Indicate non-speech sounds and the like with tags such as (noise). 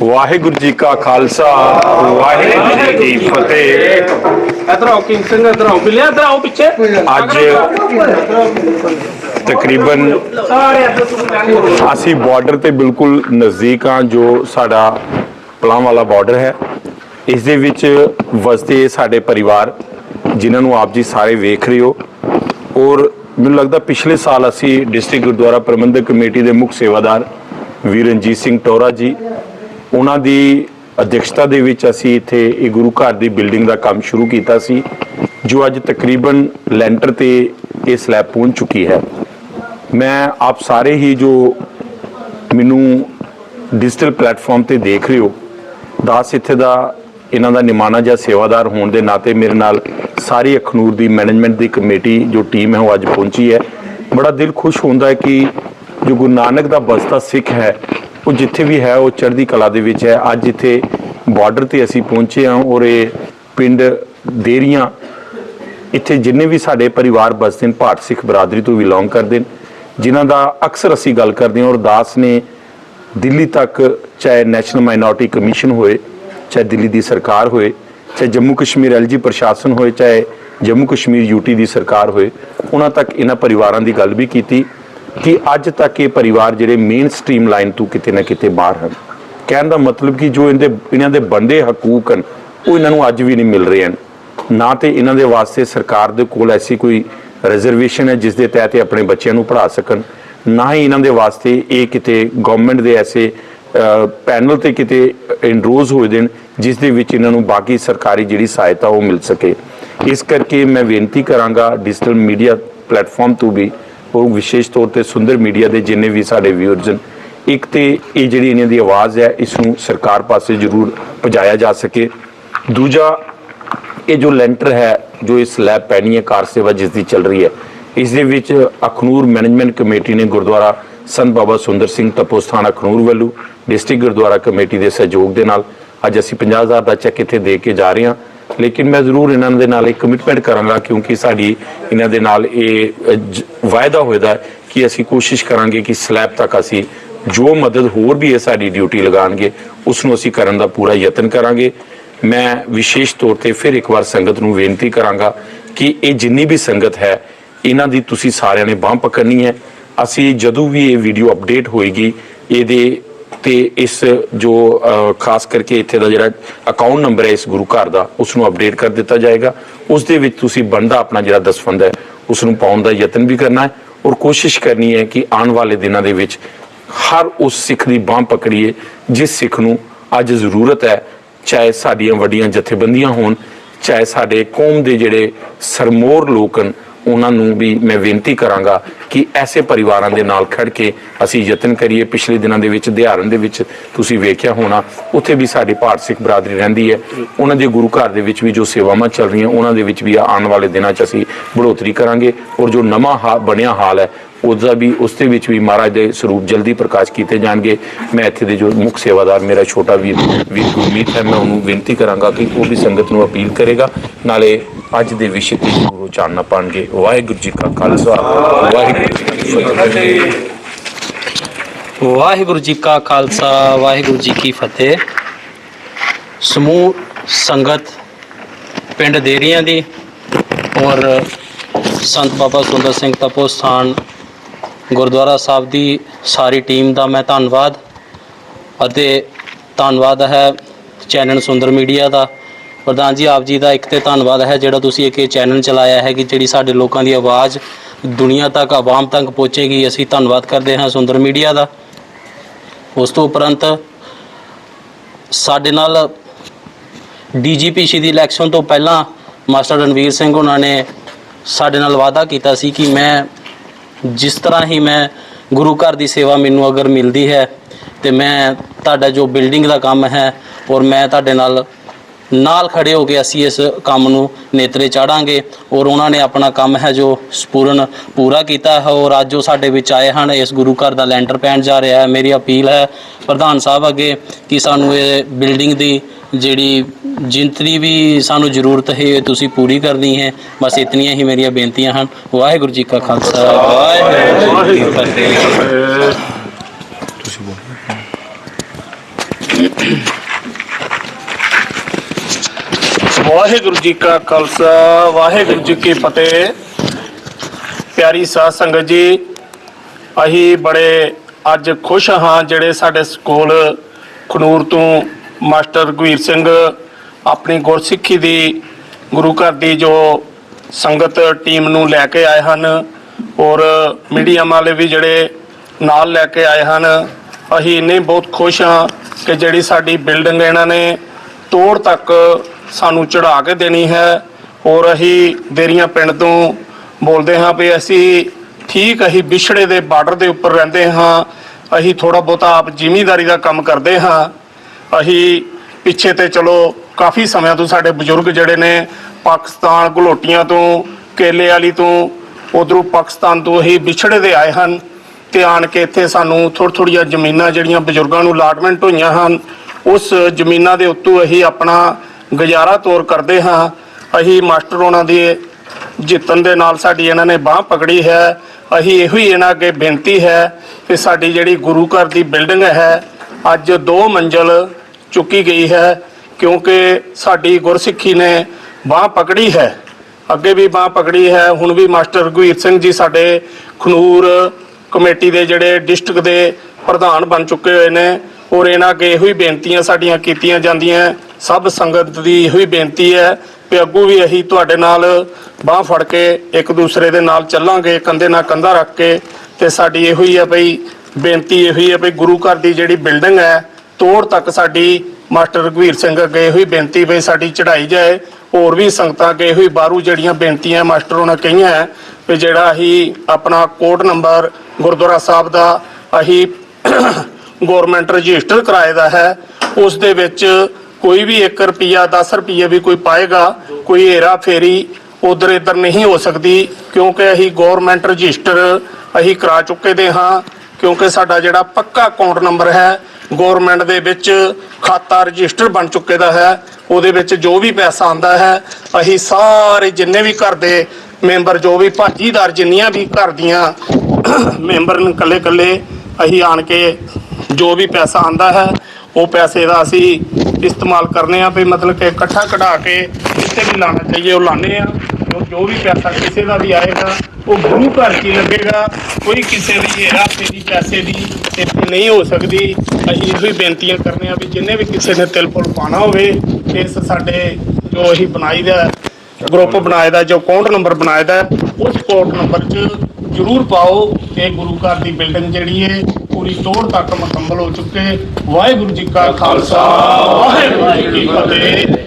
ਵਾਹਿਗੁਰੂ ਜੀ ਕਾ ਖਾਲਸਾ ਵਾਹਿਗੁਰੂ ਜੀ ਕੀ ਫਤਿਹ। ਇਧਰ ਕਿੰਗ ਸਿੰਘ ਇਧਰ ਬਿਲਿਆ ਇਧਰ ਪਿੱਛੇ। ਅੱਜ ਤਕਰੀਬਨ ਅਸੀਂ ਬਾਰਡਰ ਤੇ ਬਿਲਕੁਲ ਨਜ਼ਦੀਕ ਹਾਂ ਜੋ ਸਾਡਾ ਪਲਾਂ ਵਾਲਾ ਬਾਰਡਰ ਹੈ। ਇਸ ਦੇ ਵਿੱਚ ਵਸਦੇ ਸਾਡੇ ਪਰਿਵਾਰ ਜਿਨ੍ਹਾਂ ਨੂੰ ਆਪ ਜੀ ਸਾਰੇ ਵੇਖ ਰਹੇ ਹੋ। ਔਰ ਮੈਨੂੰ ਲੱਗਦਾ ਪਿਛਲੇ ਸਾਲ ਅਸੀਂ ਡਿਸਟ੍ਰਿਕਟ ਗੁਰਦੁਆਰਾ ਪ੍ਰਬੰਧਕ ਕਮੇਟੀ ਦੇ ਮੁੱਖ ਸੇਵਾਦਾਰ ਵੀਰ ਰਣਜੀਤ ਸਿੰਘ ਟੋਰਾ ਜੀ ਉਹਨਾਂ ਦੀ ਅਧਿਕਸ਼ਤਾ ਦੇ ਵਿੱਚ ਅਸੀਂ ਇੱਥੇ ਇਹ ਗੁਰੂ ਘਰ ਦੀ ਬਿਲਡਿੰਗ ਦਾ ਕੰਮ ਸ਼ੁਰੂ ਕੀਤਾ ਸੀ, ਜੋ ਅੱਜ ਤਕਰੀਬਨ ਲੈਂਟਰ ਤੇ ਇਹ ਸਲੈਬ ਪਹੁੰਚ ਚੁੱਕੀ ਹੈ। ਮੈਂ ਆਪ ਸਾਰੇ ਹੀ ਜੋ ਮੈਨੂੰ ਡਿਜੀਟਲ ਪਲੇਟਫਾਰਮ ਤੇ ਦੇਖ ਰਹੇ ਹੋ, ਦਾਸ ਇੱਥੇ ਦਾ ਇਹਨਾਂ ਦਾ ਨਿਮਾਣਾ ਜਾਂ ਸੇਵਾਦਾਰ ਹੋਣ ਦੇ ਨਾਤੇ ਮੇਰੇ ਨਾਲ ਸਾਰੀ ਅਖਨੂਰ ਦੀ ਮੈਨੇਜਮੈਂਟ ਦੀ ਕਮੇਟੀ ਜੋ ਟੀਮ ਹੈ ਉਹ ਅੱਜ ਪਹੁੰਚੀ ਹੈ। ਬੜਾ ਦਿਲ ਖੁਸ਼ ਹੁੰਦਾ ਹੈ ਕਿ ਜੋ ਗੁਰੂ ਨਾਨਕ ਦਾ ਬਸਤਾ ਸਿੱਖ ਹੈ ਉਹ ਜਿੱਥੇ ਵੀ ਹੈ, ਉਹ ਚੜ੍ਹਦੀ ਕਲਾ ਦੇ ਵਿੱਚ ਹੈ। ਅੱਜ ਇੱਥੇ ਬਾਰਡਰ ਤੇ ਅਸੀਂ ਪਹੁੰਚੇ ਹਾਂ ਔਰ ਇਹ ਪਿੰਡ ਦੇਰੀਆਂ ਇੱਥੇ ਜਿੰਨੇ ਵੀ ਸਾਡੇ ਪਰਿਵਾਰ ਬਸਦੇ ਨੇ, ਭਾਰਤ ਸਿੱਖ ਬਰਾਦਰੀ ਤੋਂ ਬਿਲੋਂਗ ਕਰਦੇ ਨੇ, ਜਿਨ੍ਹਾਂ ਦਾ ਅਕਸਰ ਅਸੀਂ ਗੱਲ ਕਰਦੇ ਹਾਂ ਔਰ ਦਾਸ ਨੇ ਦਿੱਲੀ ਤੱਕ ਚਾਹੇ ਨੈਸ਼ਨਲ ਮਾਈਨੋਰਟੀ ਕਮਿਸ਼ਨ ਹੋਏ, ਚਾਹੇ ਦਿੱਲੀ ਦੀ ਸਰਕਾਰ ਹੋਏ, ਚਾਹੇ ਜੰਮੂ ਕਸ਼ਮੀਰ ਐਲਜੀ ਪ੍ਰਸ਼ਾਸਨ ਹੋਏ, ਚਾਹੇ ਜੰਮੂ ਕਸ਼ਮੀਰ ਯੂਟੀ ਦੀ ਸਰਕਾਰ ਹੋਏ, ਉਹਨਾਂ ਤੱਕ ਇਹਨਾਂ ਪਰਿਵਾਰਾਂ ਦੀ ਗੱਲ ਵੀ ਕੀਤੀ। ਕਿ ਅੱਜ ਤੱਕ ਇਹ ਪਰਿਵਾਰ ਜਿਹੜੇ ਮੇਨ ਸਟ੍ਰੀਮ ਲਾਈਨ ਤੋਂ ਕਿਤੇ ਨਾ ਕਿਤੇ ਬਾਹਰ ਹਨ। ਕਹਿਣ ਦਾ ਮਤਲਬ ਕਿ ਜੋ ਇਹਦੇ ਇਹਨਾਂ ਦੇ ਬੰਦੇ ਹਕੂਕ ਹਨ, ਉਹ ਇਹਨਾਂ ਨੂੰ ਅੱਜ ਵੀ ਨਹੀਂ ਮਿਲ ਰਹੇ ਹਨ। ਨਾ ਤੇ ਇਹਨਾਂ ਦੇ ਵਾਸਤੇ ਸਰਕਾਰ ਦੇ ਕੋਲ ਐਸੀ ਕੋਈ ਰਿਜ਼ਰਵੇਸ਼ਨ ਹੈ ਜਿਸ ਦੇ ਤਹਿਤ ਇਹ ਆਪਣੇ ਬੱਚਿਆਂ ਨੂੰ ਪੜ੍ਹਾ ਸਕਣ। ਨਾ ਹੀ ਇਹਨਾਂ ਦੇ ਵਾਸਤੇ ਇਹ ਕਿਤੇ ਗਵਰਨਮੈਂਟ ਦੇ ਐਸੇ ਪੈਨਲ ਤੇ ਕਿਤੇ ਇਨਰੋਜ਼ ਹੋਏ ਦੇਣ, ਜਿਸ ਦੇ ਵਿੱਚ ਇਹਨਾਂ ਨੂੰ ਬਾਕੀ ਸਰਕਾਰੀ ਜਿਹੜੀ ਸਹਾਇਤਾ ਉਹ ਮਿਲ ਸਕੇ। ਇਸ ਕਰਕੇ ਮੈਂ ਬੇਨਤੀ ਕਰਾਂਗਾ ਡਿਜੀਟਲ ਮੀਡੀਆ ਪਲੇਟਫਾਰਮ ਤੋਂ ਵੀ ਉਹ ਵਿਸ਼ੇਸ਼ ਤੌਰ ਤੇ ਸੁੰਦਰ ਮੀਡੀਆ ਦੇ ਜਿੰਨੇ ਵੀ ਸਾਡੇ ਵਿਊਅਰਸ ਹਨ, ਇੱਕ ਤੇ ਇਹ ਜਿਹੜੀ ਇਹਨਾਂ ਦੀ ਆਵਾਜ਼ ਹੈ, ਇਸ ਨੂੰ ਸਰਕਾਰ ਪਾਸੇ ਜ਼ਰੂਰ ਪਹੁੰਚਾਇਆ ਜਾ ਸਕੇ। ਦੂਜਾ, ਇਹ ਜੋ ਲੈਂਟਰ ਹੈ, ਜੋ ਇਹ ਸਲੈਬ ਪੈਣੀ ਹੈ, ਕਾਰ ਸੇਵਾ ਜਿਸ ਦੀ ਚੱਲ ਰਹੀ ਹੈ, ਇਸ ਦੇ ਵਿੱਚ ਅਖਨੂਰ ਮੈਨੇਜਮੈਂਟ ਕਮੇਟੀ ਨੇ ਗੁਰਦੁਆਰਾ ਸੰਤ ਬਾਬਾ ਸੁੰਦਰ ਸਿੰਘ ਤਪੋਸਥਾਨ ਅਖਨੂਰ ਵੱਲੋਂ ਡਿਸਟ੍ਰਿਕਟ ਗੁਰਦੁਆਰਾ ਕਮੇਟੀ ਦੇ ਸਹਿਯੋਗ ਦੇ ਨਾਲ ਅੱਜ ਅਸੀਂ 50000 ਦਾ ਚੈੱਕ ਇੱਥੇ ਦੇ ਕੇ ਜਾ ਰਹੇ ਹਾਂ। ਲੇਕਿਨ ਮੈਂ ਜ਼ਰੂਰ ਇਹਨਾਂ ਦੇ ਨਾਲ ਇੱਕ ਕਮਿਟਮੈਂਟ ਕਰਾਂਗਾ ਕਿਉਂਕਿ ਸਾਡੀ ਇਹਨਾਂ ਦੇ ਨਾਲ ਇਹ ਵਾਅਦਾ ਹੋਇਦਾ ਹੈ ਕਿ ਅਸੀਂ ਕੋਸ਼ਿਸ਼ ਕਰਾਂਗੇ ਕਿ ਸਲੈਬ ਤੱਕ ਅਸੀਂ ਜੋ ਮਦਦ ਹੋਰ ਵੀ ਇਹ ਸਾਡੀ ਡਿਊਟੀ ਲਗਾਣਗੇ ਉਸ ਨੂੰ ਅਸੀਂ ਕਰਨ ਦਾ ਪੂਰਾ ਯਤਨ ਕਰਾਂਗੇ। ਮੈਂ ਵਿਸ਼ੇਸ਼ ਤੌਰ ਤੇ ਫਿਰ ਇੱਕ ਵਾਰ ਸੰਗਤ ਨੂੰ ਬੇਨਤੀ ਕਰਾਂਗਾ ਕਿ ਇਹ ਜਿੰਨੀ ਵੀ ਸੰਗਤ ਹੈ, ਇਹਨਾਂ ਦੀ ਤੁਸੀਂ ਸਾਰਿਆਂ ਨੇ ਬਾਹ ਪਕੜਨੀ ਹੈ। ਅਸੀਂ ਜਦੋਂ ਵੀ ਇਹ ਵੀਡੀਓ ਅਪਡੇਟ ਹੋਏਗੀ, ਇਹਦੇ ਤੇ ਇਸ ਜੋ ਖਾਸ ਕਰਕੇ ਇੱਥੇ ਦਾ ਜਿਹੜਾ ਅਕਾਊਂਟ ਨੰਬਰ ਹੈ ਇਸ ਗੁਰੂ ਘਰ ਦਾ ਉਸ ਨੂੰ ਅਪਡੇਟ ਕਰ ਦਿੱਤਾ ਜਾਏਗਾ। ਉਸ ਦੇ ਵਿੱਚ ਤੁਸੀਂ ਬੰਦਾ ਆਪਣਾ ਜਿਹੜਾ ਦਸਵੰਦ ਹੈ ਉਸ ਨੂੰ ਪਾਉਣ ਦਾ ਯਤਨ ਵੀ ਕਰਨਾ ਹੈ ਔਰ ਕੋਸ਼ਿਸ਼ ਕਰਨੀ ਹੈ ਕਿ ਆਉਣ ਵਾਲੇ ਦਿਨਾਂ ਦੇ ਵਿੱਚ ਹਰ ਉਸ ਸਿੱਖ ਦੀ ਬਾਹ ਪਕੜੀਏ, ਜਿਸ ਸਿੱਖ ਨੂੰ ਅੱਜ ਜ਼ਰੂਰਤ ਹੈ, ਚਾਹੇ ਸਾਡੀਆਂ ਵੱਡੀਆਂ ਜਥੇਬੰਦੀਆਂ ਹੋਣ, ਚਾਹੇ ਸਾਡੇ ਕੌਮ ਦੇ ਜਿਹੜੇ ਸਰਮੋਰ ਲੋਕ ਹਨ ਉਹਨਾਂ ਨੂੰ ਵੀ ਮੈਂ ਬੇਨਤੀ ਕਰਾਂਗਾ ਕਿ ਐਸੇ ਪਰਿਵਾਰਾਂ ਦੇ ਨਾਲ ਖੜ ਕੇ ਅਸੀਂ ਯਤਨ ਕਰੀਏ। ਪਿਛਲੇ ਦਿਨਾਂ ਦੇ ਵਿੱਚ, ਦਿਹਾੜਨ ਦੇ ਵਿੱਚ ਤੁਸੀਂ ਵੇਖਿਆ ਹੋਣਾ, ਉੱਥੇ ਵੀ ਸਾਡੀ ਭਾਰਤ ਸਿੱਖ ਬਰਾਦਰੀ ਰਹਿੰਦੀ ਹੈ। ਉਹਨਾਂ ਦੇ ਗੁਰੂ ਘਰ ਦੇ ਵਿੱਚ ਵੀ ਜੋ ਸੇਵਾਵਾਂ ਚੱਲ ਰਹੀਆਂ, ਉਹਨਾਂ ਦੇ ਵਿੱਚ ਵੀ ਆਉਣ ਵਾਲੇ ਦਿਨਾਂ 'ਚ ਅਸੀਂ ਬੜੋਤਰੀ ਕਰਾਂਗੇ ਔਰ ਜੋ ਨਵਾਂ ਹਾ- ਬਣਿਆ ਹਾਲ ਹੈ, ਉਹਦਾ ਵੀ, ਉਸ ਦੇ ਵਿੱਚ ਵੀ ਮਹਾਰਾਜ ਦੇ ਸਰੂਪ ਜਲਦੀ ਪ੍ਰਕਾਸ਼ ਕੀਤੇ ਜਾਣਗੇ। ਮੈਂ ਇੱਥੇ ਦੇ ਜੋ ਮੁੱਖ ਸੇਵਾਦਾਰ ਮੇਰਾ ਛੋਟਾ ਵੀਰ ਵੀਰ ਗੁਰਮੀਤ ਹੈ, ਮੈਂ ਉਹਨੂੰ ਬੇਨਤੀ ਕਰਾਂਗਾ ਕਿ ਉਹ ਵੀ ਸੰਗਤ ਨੂੰ ਅਪੀਲ ਕਰੇਗਾ। ਨਾਲੇ ਅੱਜ ਦੇ ਵਿਸ਼ੇ ਤੇ ਜ਼ਰੂਰ ਜਾਣਨਾ ਪਾਣਗੇ। ਵਾਹਿਗੁਰੂ ਜੀ ਕਾ ਖਾਲਸਾ, ਵਾਹਿਗੁਰੂ ਜੀ ਕੀ ਫਤਿਹ। ਵਾਹਿਗੁਰੂ ਜੀ ਕਾ ਖਾਲਸਾ, ਵਾਹਿਗੁਰੂ ਜੀ ਕੀ ਫਤਿਹ। ਸਮੂਹ ਸੰਗਤ ਪਿੰਡ ਦੇਰੀਆਂ ਦੀ ਔਰ ਸੰਤ ਬਾਬਾ ਸੁੰਦਰ ਸਿੰਘ ਤਪੋ ਸਥਾਨ ਗੁਰਦੁਆਰਾ ਸਾਹਿਬ ਦੀ ਸਾਰੀ ਟੀਮ ਦਾ ਮੈਂ ਧੰਨਵਾਦ ਅਤੇ ਧੰਨਵਾਦ ਹੈ ਚੈਨਲ ਸੁੰਦਰ ਮੀਡੀਆ ਦਾ ਪ੍ਰਧਾਨ ਜੀ, ਆਪ ਜੀ ਦਾ ਇੱਕ ਤੇ ਧੰਨਵਾਦ ਹੈ ਜਿਹੜਾ ਤੁਸੀਂ ਇੱਕ ਇਹ ਚੈਨਲ ਚਲਾਇਆ ਹੈ ਕਿ ਜਿਹੜੀ ਸਾਡੇ ਲੋਕਾਂ ਦੀ ਆਵਾਜ਼ ਦੁਨੀਆ ਤੱਕ, ਆਵਾਮ ਤੱਕ ਪਹੁੰਚੇਗੀ। ਅਸੀਂ ਧੰਨਵਾਦ ਕਰਦੇ ਹਾਂ ਸੁੰਦਰ ਮੀਡੀਆ ਦਾ। ਉਸ ਤੋਂ ਉਪਰੰਤ ਸਾਡੇ ਨਾਲ ਡੀਜੀਪੀ ਦੀ ਇਲੈਕਸ਼ਨ ਤੋਂ ਪਹਿਲਾਂ ਮਾਸਟਰ ਰਣਵੀਰ ਸਿੰਘ ਉਹਨਾਂ ਨੇ ਸਾਡੇ ਨਾਲ ਵਾਅਦਾ ਕੀਤਾ ਸੀ ਕਿ ਮੈਂ ਜਿਸ ਤਰ੍ਹਾਂ ਹੀ ਮੈਂ ਗੁਰੂ ਘਰ ਦੀ ਸੇਵਾ ਮੈਨੂੰ ਅਗਰ ਮਿਲਦੀ ਹੈ ਤੇ ਮੈਂ ਤੁਹਾਡਾ ਜੋ ਬਿਲਡਿੰਗ ਦਾ ਕੰਮ ਹੈ ਔਰ ਮੈਂ ਤੁਹਾਡੇ ਨਾਲ ਨਾਲ ਖੜੇ ਹੋ ਕੇ ਅਸੀਂ ਇਸ ਕੰਮ ਨੂੰ ਨੇਤਰੇ ਚਾੜਾਂਗੇ ਔਰ ਉਹਨਾਂ ਨੇ ਆਪਣਾ ਕੰਮ ਹੈ ਜੋ ਸਪੂਰਨ ਪੂਰਾ ਕੀਤਾ ਹੈ ਔਰ ਅੱਜ ਜੋ ਸਾਡੇ ਵਿੱਚ ਆਏ ਹਨ। ਇਸ ਗੁਰੂ ਘਰ ਦਾ ਲੈਂਟਰ ਪੈਣ ਜਾ ਰਿਹਾ ਹੈ। ਮੇਰੀ ਅਪੀਲ ਹੈ ਪ੍ਰਧਾਨ ਸਾਹਿਬ ਅੱਗੇ ਕਿ ਸਾਨੂੰ ਇਹ ਬਿਲਡਿੰਗ ਦੀ ਜਿਹੜੀ ਜਿੰਤਰੀ ਵੀ ਸਾਨੂੰ ਜ਼ਰੂਰਤ ਹੈ ਤੁਸੀਂ ਪੂਰੀ ਕਰਨੀ ਹੈ। ਬਸ ਇਤਨੀਆਂ ਹੀ ਮੇਰੀਆਂ ਬੇਨਤੀਆਂ ਹਨ। ਵਾਹਿਗੁਰੂ ਜੀ ਕਾ ਖਾਲਸਾ। ਵਾਹਿਗੁਰੂ ਜੀ ਕੀ ਫਤਿਹ। ਵਾਹਿਗੁਰੂ ਜੀ ਕਾ ਖਾਲਸਾ, ਵਾਹਿਗੁਰੂ ਜੀ ਕੀ ਫਤਿਹ। ਪਿਆਰੀ ਸਾਧ ਸੰਗਤ ਜੀ, ਅਸੀਂ ਬੜੇ ਅੱਜ ਖੁਸ਼ ਹਾਂ ਜਿਹੜੇ ਸਾਡੇ ਸਕੂਲ ਖਨੂਰ ਤੋਂ ਮਾਸਟਰ ਗੁਰਵੀਰ ਸਿੰਘ ਆਪਣੀ ਗੁਰਸਿੱਖੀ ਦੀ, ਗੁਰੂ ਘਰ ਦੀ ਜੋ ਸੰਗਤ ਟੀਮ ਨੂੰ ਲੈ ਕੇ ਆਏ ਹਨ ਔਰ ਮੀਡੀਆ ਵਾਲੇ ਵੀ ਜਿਹੜੇ ਨਾਲ ਲੈ ਕੇ ਆਏ ਹਨ, ਅਸੀਂ ਇੰਨੇ ਬਹੁਤ ਖੁਸ਼ ਹਾਂ ਕਿ ਜਿਹੜੀ ਸਾਡੀ ਬਿਲਡਿੰਗ ਇਹਨਾਂ ਨੇ ਤੋੜ ਤੱਕ ਸਾਨੂੰ ਚੜਾ ਕੇ ਦੇਣੀ ਹੈ। ਔਰ ਅਸੀਂ ਦੇਰੀਆਂ ਪਿੰਡ ਤੋਂ ਬੋਲਦੇ ਹਾਂ ਵੀ ਅਸੀਂ ਠੀਕ ਅਸੀਂ ਵਿਛੜੇ ਦੇ ਬਾਰਡਰ ਦੇ ਉੱਪਰ ਰਹਿੰਦੇ ਹਾਂ। ਅਸੀਂ ਥੋੜਾ ਬਹੁਤਾ ਆਪ ਜ਼ਿਮੀਂਦਾਰੀ ਦਾ ਕੰਮ ਕਰਦੇ ਹਾਂ। ਅਸੀਂ ਪਿੱਛੇ ਤੇ ਚਲੋ ਕਾਫੀ ਸਮਿਆਂ ਤੋਂ ਸਾਡੇ ਬਜ਼ੁਰਗ ਜਿਹੜੇ ਨੇ ਪਾਕਿਸਤਾਨ ਘਲੋਟੀਆਂ ਤੋਂ, ਕੇਲੇ ਵਾਲੀ ਤੋਂ, ਉਧਰੋਂ ਪਾਕਿਸਤਾਨ ਤੋਂ ਹੀ ਵਿਛੜੇ ਦੇ ਆਏ ਹਨ ਤੇ ਆਣ ਕੇ ਇੱਥੇ ਸਾਨੂੰ ਥੋੜ੍ਹ ਥੋੜ੍ਹੀਆਂ ਜ਼ਮੀਨਾਂ ਜਿਹੜੀਆਂ ਬਜ਼ੁਰਗਾਂ ਨੂੰ ਅਲਾਟਮੈਂਟ ਹੋਈਆਂ ਹਨ, ਉਸ ਜ਼ਮੀਨਾਂ ਦੇ ਉੱਤੋਂ ਅਸੀਂ ਆਪਣਾ ਗੁਜ਼ਾਰਾ ਤੋਰ ਕਰਦੇ ਹਾਂ। ਅਸੀਂ ਮਾਸਟਰ ਉਹਨਾਂ ਦੀ ਜਿੱਤਣ ਦੇ ਨਾਲ ਸਾਡੀ ਇਹਨਾਂ ਨੇ ਬਾਹ ਪਕੜੀ ਹੈ। ਅਸੀਂ ਇਹੋ ਹੀ ਇਹਨਾਂ ਅੱਗੇ ਬੇਨਤੀ ਹੈ ਕਿ ਸਾਡੀ ਜਿਹੜੀ ਗੁਰੂ ਘਰ ਦੀ ਬਿਲਡਿੰਗ ਹੈ, ਅੱਜ ਦੋ ਮੰਜ਼ਲ ਚੁੱਕੀ ਗਈ ਹੈ ਕਿਉਂਕਿ ਸਾਡੀ ਗੁਰਸਿੱਖੀ ਨੇ ਬਾਹ ਪਕੜੀ ਹੈ। ਅੱਗੇ ਵੀ ਬਾਹ ਪਕੜੀ ਹੈ। ਹੁਣ ਵੀ ਮਾਸਟਰ ਰਘੁਵੀਰ ਸਿੰਘ ਜੀ ਸਾਡੇ ਖਨੂਰ ਕਮੇਟੀ ਦੇ ਜਿਹੜੇ ਡਿਸਟ੍ਰਿਕਟ ਦੇ ਪ੍ਰਧਾਨ ਬਣ ਚੁੱਕੇ ਹੋਏ ਨੇ ਔਰ ਇਹਨਾਂ ਅੱਗੇ ਇਹੋ ਹੀ ਬੇਨਤੀਆਂ ਸਾਡੀਆਂ ਕੀਤੀਆਂ ਜਾਂਦੀਆਂ। ਸਭ ਸੰਗਤ ਦੀ ਇਹੋ ਹੀ ਬੇਨਤੀ ਹੈ ਕਿ ਅੱਗੋਂ ਵੀ ਅਸੀਂ ਤੁਹਾਡੇ ਨਾਲ ਬਾਹ ਫੜ ਕੇ ਇੱਕ ਦੂਸਰੇ ਦੇ ਨਾਲ ਚੱਲਾਂਗੇ, ਕੰਧੇ ਨਾਲ ਕੰਧਾ ਰੱਖ ਕੇ। ਤੇ ਸਾਡੀ ਇਹੋ ਹੀ ਹੈ ਭਈ ਬੇਨਤੀ ਇਹੋ ਹੀ ਹੈ ਭਈ ਗੁਰੂ ਘਰ ਦੀ ਜਿਹੜੀ ਬਿਲਡਿੰਗ ਹੈ, ਤੋੜ ਤੱਕ ਸਾਡੀ ਮਾਸਟਰ ਰਘਵੀਰ ਸਿੰਘ ਅੱਗੇ ਇਹੋ ਹੀ ਬੇਨਤੀ ਵੀ ਸਾਡੀ ਚੜਾਈ ਜਾਏ। ਹੋਰ ਵੀ ਸੰਗਤਾਂ ਅੱਗੇ ਇਹੋ ਹੀ ਬਾਹਰੋਂ ਜਿਹੜੀਆਂ ਬੇਨਤੀਆਂ ਮਾਸਟਰ ਉਹਨਾਂ ਕਹੀਆਂ ਹੈ ਵੀ ਜਿਹੜਾ ਅਸੀਂ ਆਪਣਾ ਕੋਡ ਨੰਬਰ ਗੁਰਦੁਆਰਾ ਸਾਹਿਬ ਦਾ ਅਸੀਂ (coughs) ਗਵਰਨਮੈਂਟ ਰਜਿਸਟਰ ਕਰਾਏ ਦਾ ਹੈ, ਉਸ ਦੇ ਵਿੱਚ ਕੋਈ ਵੀ 1 ਰੁਪਿਆ 10 ਰੁਪਏ ਵੀ ਕੋਈ ਪਾਏਗਾ, ਕੋਈ ਹੇਰਾ ਫੇਰੀ ਉਧਰ ਇਧਰ ਨਹੀਂ ਹੋ ਸਕਦੀ, ਕਿਉਂਕਿ ਅਸੀਂ ਗਵਰਨਮੈਂਟ ਰਜਿਸਟਰ ਅਸੀਂ ਕਰਾ ਚੁੱਕੇ ਦੇ ਹਾਂ, ਕਿਉਂਕਿ ਸਾਡਾ ਜਿਹੜਾ ਪੱਕਾ ਅਕਾਊਂਟ ਨੰਬਰ ਹੈ ਗਵਰਨਮੈਂਟ ਦੇ ਵਿੱਚ ਖਾਤਾ ਰਜਿਸਟਰ ਬਣ ਚੁੱਕੇ ਦਾ ਹੈ, ਉਹਦੇ ਵਿੱਚ ਜੋ ਵੀ ਪੈਸਾ ਆਂਦਾ ਹੈ, ਅਸੀਂ ਸਾਰੇ ਜਿੰਨੇ ਵੀ ਘਰ ਦੇ ਮੈਂਬਰ ਜੋ ਵੀ ਭਾਜੀਦਾਰ ਜਿੰਨੀਆਂ ਵੀ ਘਰ ਦੀਆਂ ਮੈਂਬਰ ਨੂੰ ਇਕੱਲੇ ਇਕੱਲੇ ਅਸੀਂ ਆਣ ਕੇ ਜੋ ਵੀ ਪੈਸਾ ਆਂਦਾ ਹੈ ਉਹ ਪੈਸੇ ਦਾ ਅਸੀਂ ਇਸਤੇਮਾਲ ਕਰਨੇ ਆ ਵੀ ਮਤਲਬ ਕਿ ਇਕੱਠਾ ਕਢਾ ਕੇ ਜਿੱਥੇ ਵੀ ਲਾਣਾ ਚਾਹੀਏ ਉਹ ਲਾਣੇ ਆ। ਜੋ- ਜੋ ਵੀ ਪੈਸਾ ਕਿਸੇ ਦਾ ਵੀ ਆਏਗਾ, ਉਹ ਗੁਰੂ ਘਰ 'ਚ ਹੀ ਲੱਗੇਗਾ, ਕੋਈ ਕਿਸੇ ਦੀ ਹੇਰਾ ਫੇਰੀ ਪੈਸੇ ਦੀ ਇੱਥੇ ਨਹੀਂ ਹੋ ਸਕਦੀ। ਅਸੀਂ ਇਹੋ ਹੀ ਬੇਨਤੀਆਂ ਕਰਨੇ ਆ ਵੀ ਜਿੰਨੇ ਵੀ ਕਿਸੇ ਨੇ ਤਿਲ ਫੁੱਲ ਪਾਣਾ ਹੋਵੇ, ਇਸ ਸਾਡੇ ਜੋ ਅਸੀਂ ਬਣਾਈ ਦਾ ਗਰੁੱਪ ਬਣਾਏ ਦਾ ਜੋ ਅਕਾਊਂਟ ਨੰਬਰ ਬਣਾਏ ਦਾ ਉਸ ਅਕਾਊਂਟ ਨੰਬਰ 'ਚ ਜ਼ਰੂਰ ਪਾਓ ਤੇ ਗੁਰੂ ਘਰ ਦੀ ਬਿਲਡਿੰਗ ਜਿਹੜੀ ਹੈ ਪੂਰੀ ਤੋੜ ਤੱਕ ਮੁਕੰਮਲ ਹੋ ਚੁੱਕੇ ਵਾਹਿਗੁਰੂ ਜੀ ਕਾ ਖਾਲਸਾ ਵਾਹਿਗੁਰੂ ਜੀ ਕੀ ਫਤਿਹ।